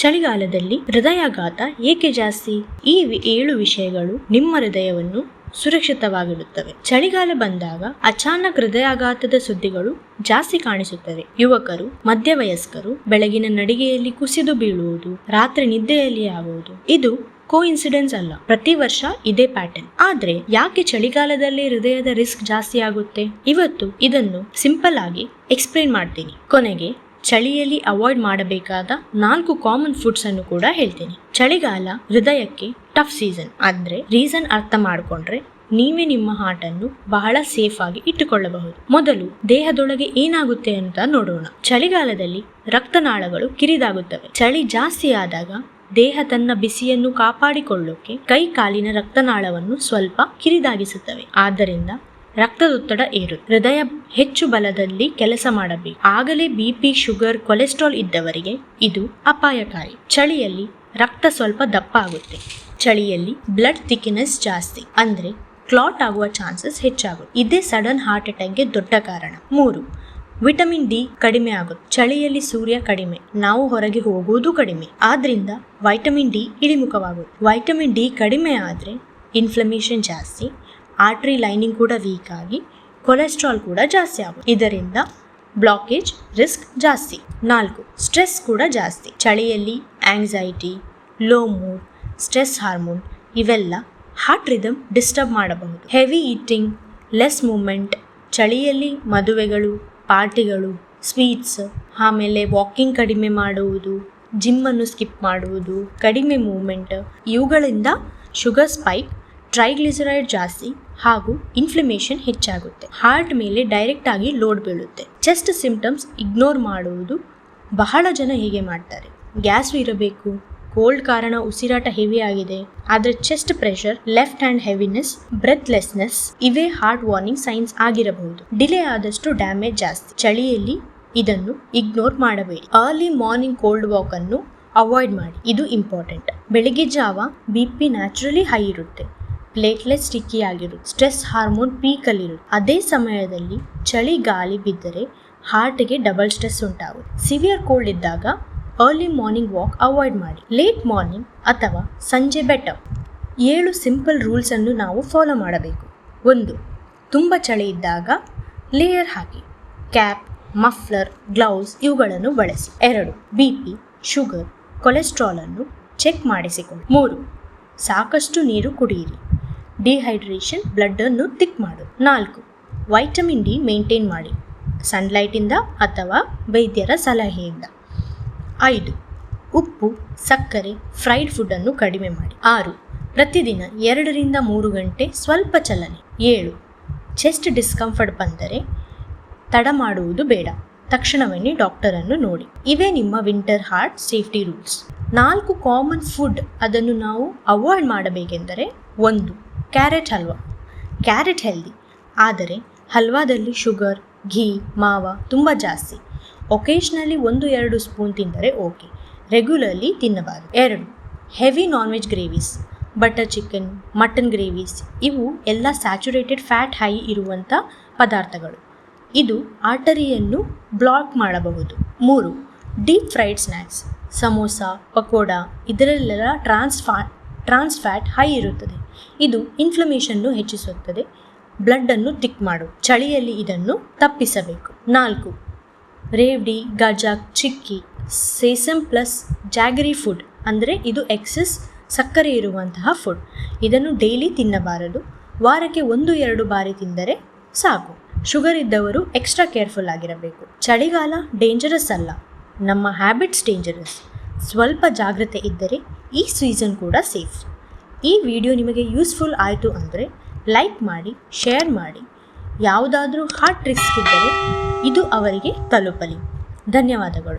ಚಳಿಗಾಲದಲ್ಲಿ ಹೃದಯಾಘಾತ ಏಕೆ ಜಾಸ್ತಿ? ಈ ಏಳು ವಿಷಯಗಳು ನಿಮ್ಮ ಹೃದಯವನ್ನು ಸುರಕ್ಷಿತವಾಗಿಡುತ್ತವೆ. ಚಳಿಗಾಲ ಬಂದಾಗ ಅಚಾನಕ್ ಹೃದಯಾಘಾತದ ಸುದ್ದಿಗಳು ಜಾಸ್ತಿ ಕಾಣಿಸುತ್ತವೆ. ಯುವಕರು, ಮಧ್ಯವಯಸ್ಕರು ಬೆಳಗಿನ ನಡಿಗೆಯಲ್ಲಿ ಕುಸಿದು ಬೀಳುವುದು, ರಾತ್ರಿ ನಿದ್ದೆಯಲ್ಲಿ ಆಗುವುದು, ಇದು ಕೋ ಇನ್ಸಿಡೆನ್ಸ್ ಅಲ್ಲ. ಪ್ರತಿ ವರ್ಷ ಇದೇ ಪ್ಯಾಟರ್ನ್ ಆದ್ರೆ ಯಾಕೆ ಚಳಿಗಾಲದಲ್ಲಿ ಹೃದಯದ ರಿಸ್ಕ್ ಜಾಸ್ತಿ ಆಗುತ್ತೆ? ಇವತ್ತು ಇದನ್ನು ಸಿಂಪಲ್ ಆಗಿ ಎಕ್ಸ್ಪ್ಲೇನ್ ಮಾಡ್ತೀನಿ. ಕೊನೆಗೆ ಚಳಿಯಲ್ಲಿ ಅವಾಯ್ಡ್ ಮಾಡಬೇಕಾದ ನಾಲ್ಕು ಕಾಮನ್ ಫುಡ್ಸ್ ಅನ್ನು ಕೂಡ ಹೇಳ್ತೀನಿ. ಚಳಿಗಾಲ ಹೃದಯಕ್ಕೆ ಟಫ್ ಸೀಸನ್ ಅಂದ್ರೆ ರೀಸನ್ ಅರ್ಥ ಮಾಡಿಕೊಂಡ್ರೆ ನೀವೇ ನಿಮ್ಮ ಹಾರ್ಟನ್ನು ಬಹಳ ಸೇಫ್ ಆಗಿ ಇಟ್ಟುಕೊಳ್ಳಬಹುದು. ಮೊದಲು ದೇಹದೊಳಗೆ ಏನಾಗುತ್ತೆ ಅಂತ ನೋಡೋಣ. ಚಳಿಗಾಲದಲ್ಲಿ ರಕ್ತನಾಳಗಳು ಕಿರಿದಾಗುತ್ತವೆ. ಚಳಿ ಜಾಸ್ತಿ ಆದಾಗ ದೇಹ ತನ್ನ ಬಿಸಿಯನ್ನು ಕಾಪಾಡಿಕೊಳ್ಳೋಕೆ ಕೈ ಕಾಲಿನ ರಕ್ತನಾಳವನ್ನು ಸ್ವಲ್ಪ ಕಿರಿದಾಗಿಸುತ್ತವೆ. ಆದ್ದರಿಂದ ರಕ್ತದೊತ್ತಡ ಏರು. ಹೃದಯ ಹೆಚ್ಚು ಬಲದಲ್ಲಿ ಕೆಲಸ ಮಾಡಬೇಕು. ಆಗಲೇ ಬಿಪಿ ಶುಗರ್ ಕೊಲೆಸ್ಟ್ರಾಲ್ ಇದ್ದವರಿಗೆ ಇದು ಅಪಾಯಕಾರಿ. ಚಳಿಯಲ್ಲಿ ರಕ್ತ ಸ್ವಲ್ಪ ದಪ್ಪ ಆಗುತ್ತೆ. ಚಳಿಯಲ್ಲಿ ಬ್ಲಡ್ ಥಿಕ್ನೆಸ್ ಜಾಸ್ತಿ. ಅಂದ್ರೆ ಕ್ಲಾಟ್ ಆಗುವ ಚಾನ್ಸಸ್ ಹೆಚ್ಚಾಗುತ್ತೆ. ಇದೇ ಸಡನ್ ಹಾರ್ಟ್ ಅಟ್ಯಾಕ್ಗೆ ದೊಡ್ಡ ಕಾರಣ. ಮೂರು, ವಿಟಮಿನ್ ಡಿ ಕಡಿಮೆ ಆಗುತ್ತೆ. ಚಳಿಯಲ್ಲಿ ಸೂರ್ಯ ಕಡಿಮೆ. ನಾವು ಹೊರಗೆ ಹೋಗುವುದು ಕಡಿಮೆ. ಆದ್ರಿಂದ ವೈಟಮಿನ್ ಡಿ ಇಳಿಮುಖವಾಗುತ್ತೆ. ವೈಟಮಿನ್ ಡಿ ಕಡಿಮೆ ಆದರೆ ಇನ್ಫ್ಲಮೇಷನ್ ಜಾಸ್ತಿ. ಆರ್ಟ್ರಿ ಲೈನಿಂಗ್ ಕೂಡ ವೀಕ್ ಆಗಿ ಕೊಲೆಸ್ಟ್ರಾಲ್ ಕೂಡ ಜಾಸ್ತಿ ಆಗುತ್ತೆ. ಇದರಿಂದ ಬ್ಲಾಕೇಜ್ ರಿಸ್ಕ್ ಜಾಸ್ತಿ. ನಾಲ್ಕು ಸ್ಟ್ರೆಸ್ ಕೂಡ ಜಾಸ್ತಿ. ಚಳಿಯಲ್ಲಿ anxiety low mood stress hormone ಇವೆಲ್ಲ ಹಾರ್ಟ್ ರಿದಮ್ ಡಿಸ್ಟರ್ಬ್ ಮಾಡಬಹುದು. ಹೆವಿ ಈಟಿಂಗ್ ಲೆಸ್ ಮೂಮೆಂಟ್ ಚಳಿಯಲ್ಲಿ ಮದುವೆಗಳು ಪಾರ್ಟಿಗಳು ಸ್ವೀಟ್ಸ್ ಆಮೇಲೆ ವಾಕಿಂಗ್ ಕಡಿಮೆ ಮಾಡುವುದು ಜಿಮ್ಮನ್ನು ಸ್ಕಿಪ್ ಮಾಡುವುದು, ಕಡಿಮೆ ಮೂಮೆಂಟ್ ಇವುಗಳಿಂದ ಶುಗರ್ ಸ್ಪೈಕ್ ಟ್ರೈಗ್ಲಿಸರೈಡ್ ಜಾಸ್ತಿ ಹಾಗೂ ಇನ್ಫ್ಲಮೇಷನ್ ಹೆಚ್ಚಾಗುತ್ತೆ. ಹಾರ್ಟ್ ಮೇಲೆ ಡೈರೆಕ್ಟ್ ಆಗಿ ಲೋಡ್ ಬೀಳುತ್ತೆ. ಚೆಸ್ಟ್ ಸಿಂಪ್ಟಮ್ಸ್ ಇಗ್ನೋರ್ ಮಾಡುವುದು ಬಹಳ ಜನ ಹೀಗೆ ಮಾಡ್ತಾರೆ. ಗ್ಯಾಸು ಇರಬೇಕು ಕೋಲ್ಡ್ ಕಾರಣ ಉಸಿರಾಟ ಹೆವಿ ಆಗಿದೆ, ಆದರೆ chest pressure left hand heaviness breathlessness ಇವೇ ಹಾರ್ಟ್ ವಾರ್ನಿಂಗ್ ಸೈನ್ಸ್ ಆಗಿರಬಹುದು. ಡಿಲೇ ಆದಷ್ಟು ಡ್ಯಾಮೇಜ್ ಜಾಸ್ತಿ. ಚಳಿಯಲ್ಲಿ ಇದನ್ನು ಇಗ್ನೋರ್ ಮಾಡಬೇಡಿ. ಅರ್ಲಿ ಮಾರ್ನಿಂಗ್ ಕೋಲ್ಡ್ ವಾಕ್ ಅನ್ನು ಅವಾಯ್ಡ್ ಮಾಡಿ. ಇದು ಇಂಪಾರ್ಟೆಂಟ್ ಬೆಳಿಗ್ಗೆ ಜಾವ ಬಿ ಪಿ ನ್ಯಾಚುರಲಿ ಹೈ ಇರುತ್ತೆ. ಪ್ಲೇಟ್ಲೆಟ್ ಸ್ಟಿಕ್ಕಿ ಆಗಿರುತ್ತೆ ಸ್ಟ್ರೆಸ್ ಹಾರ್ಮೋನ್ ಪೀಕಲ್ಲಿರುತ್ತೆ ಅದೇ ಸಮಯದಲ್ಲಿ ಚಳಿ ಗಾಳಿ ಬಿದ್ದರೆ ಹಾರ್ಟ್ಗೆ ಡಬಲ್ ಸ್ಟ್ರೆಸ್ ಉಂಟಾಗುತ್ತೆ ಸಿವಿಯರ್ ಕೋಲ್ಡ್ ಇದ್ದಾಗ ಅರ್ಲಿ ಮಾರ್ನಿಂಗ್ ವಾಕ್ ಅವಾಯ್ಡ್ ಮಾಡಿ. ಲೇಟ್ ಮಾರ್ನಿಂಗ್ ಅಥವಾ ಸಂಜೆ ಬೆಟರ್ ಏಳು ಸಿಂಪಲ್ ರೂಲ್ಸ್ ಅನ್ನು ನಾವು ಫಾಲೋ ಮಾಡಬೇಕು. ಒಂದು, ತುಂಬ ಚಳಿ ಇದ್ದಾಗ ಲೇಯರ್ ಹಾಕಿ. ಕ್ಯಾಪ್, ಮಫ್ಲರ್, ಗ್ಲೌಸ್ ಇವುಗಳನ್ನು ಬಳಸಿ. ಎರಡು, ಬಿ ಪಿ, ಶುಗರ್, ಕೊಲೆಸ್ಟ್ರಾಲನ್ನು ಚೆಕ್ ಮಾಡಿಸಿಕೊಳ್ಳಿ. ಮೂರು, ಸಾಕಷ್ಟು ನೀರು ಕುಡಿಯಿರಿ. ಡಿಹೈಡ್ರೇಷನ್ ಬ್ಲಡ್ಡನ್ನು ತಿಕ್ ಮಾಡು. ನಾಲ್ಕು ವೈಟಮಿನ್ ಡಿ ಮೇಂಟೈನ್ ಮಾಡಿ. ಸನ್ಲೈಟಿಂದ ಅಥವಾ ವೈದ್ಯರ ಸಲಹೆಯಿಂದ. ಐದು, ಉಪ್ಪು, ಸಕ್ಕರೆ ಫ್ರೈಡ್ ಫುಡ್ಡನ್ನು ಕಡಿಮೆ ಮಾಡಿ. ಆರು, ಪ್ರತಿದಿನ ಎರಡರಿಂದ ಮೂರು ಗಂಟೆ ಸ್ವಲ್ಪ ಚಲನೆ. ಏಳು ಚೆಸ್ಟ್ ಡಿಸ್ಕಂಫರ್ಟ್ ಬಂದರೆ ತಡ ಮಾಡುವುದು ಬೇಡ. ತಕ್ಷಣವನ್ನೇ ಡಾಕ್ಟರನ್ನು ನೋಡಿ. ಇವೇ ನಿಮ್ಮ ವಿಂಟರ್ ಹಾರ್ಟ್ ಸೇಫ್ಟಿ ರೂಲ್ಸ್ ನಾಲ್ಕು ಕಾಮನ್ ಫುಡ್ ಅದನ್ನು ನಾವು ಅವಾಯ್ಡ್ ಮಾಡಬೇಕೆಂದರೆ ಒಂದು ಕ್ಯಾರೆಟ್ ಹಲ್ವಾ. ಕ್ಯಾರೆಟ್ ಹೆಲ್ದಿ ಆದರೆ ಹಲ್ವಾದಲ್ಲಿ ಶುಗರ್ ಘೀ ಮಾವ ತುಂಬ ಜಾಸ್ತಿ. ಒಕೇಶ್ನಲಿ ಒಂದು, ಎರಡು ಸ್ಪೂನ್ ತಿಂದರೆ ಓಕೆ ರೆಗ್ಯುಲರ್ಲಿ ತಿನ್ನಬಾರದು. ಎರಡು heavy non veg gravies butter chicken mutton gravies ಇವು ಎಲ್ಲ ಸ್ಯಾಚುರೇಟೆಡ್ ಫ್ಯಾಟ್ ಹೈ ಇರುವಂಥ ಪದಾರ್ಥಗಳು. ಇದು ಆರ್ಟರಿಯನ್ನು ಬ್ಲಾಕ್ ಮಾಡಬಹುದು. ಮೂರು deep fried snacks samosa pakora ಇದರಲ್ಲೆಲ್ಲ ಟ್ರಾನ್ಸ್ ಟ್ರಾನ್ಸ್ ಫ್ಯಾಟ್ ಹೈ ಇರುತ್ತದೆ. ಇದು ಇನ್ಫ್ಲಮೇಷನ್ನು ಹೆಚ್ಚಿಸುತ್ತದೆ. ಬ್ಲಡ್ಡನ್ನು ತಿಕ್ ಮಾಡು. ಚಳಿಯಲ್ಲಿ ಇದನ್ನು ತಪ್ಪಿಸಬೇಕು. ನಾಲ್ಕು, ರೇವ್ಡಿ, ಗಜಾಕ್, ಚಿಕ್ಕಿ ಸೇಸಮ್ ಪ್ಲಸ್ ಜಾಗರಿ ಫುಡ್ ಅಂದರೆ ಇದು ಎಕ್ಸಸ್ ಸಕ್ಕರೆ ಇರುವಂತಹ ಫುಡ್ ಇದನ್ನು ಡೈಲಿ ತಿನ್ನಬಾರದು. ವಾರಕ್ಕೆ ಒಂದು, ಎರಡು ಬಾರಿ ತಿಂದರೆ ಸಾಕು. ಶುಗರ್ ಇದ್ದವರು ಎಕ್ಸ್ಟ್ರಾ ಕೇರ್ಫುಲ್ ಆಗಿರಬೇಕು. ಚಳಿಗಾಲ ಡೇಂಜರಸ್ ಅಲ್ಲ. ನಮ್ಮ ಹ್ಯಾಬಿಟ್ಸ್ ಡೇಂಜರಸ್ ಸ್ವಲ್ಪ ಜಾಗ್ರತೆ ಇದ್ದರೆ ಈ ಸೀಸನ್ ಕೂಡ ಸೇಫ್. ಈ ವಿಡಿಯೋ ನಿಮಗೆ ಯೂಸ್ಫುಲ್ ಆಯಿತು ಅಂದರೆ ಲೈಕ್ ಮಾಡಿ, ಶೇರ್ ಮಾಡಿ. ಯಾವುದಾದ್ರೂ ಹಾರ್ಟ್ ಟ್ರಿಕ್ಸ್ ಇದ್ದರೆ ಇದು ಅವರಿಗೆ ತಲುಪಲಿ. ಧನ್ಯವಾದಗಳು.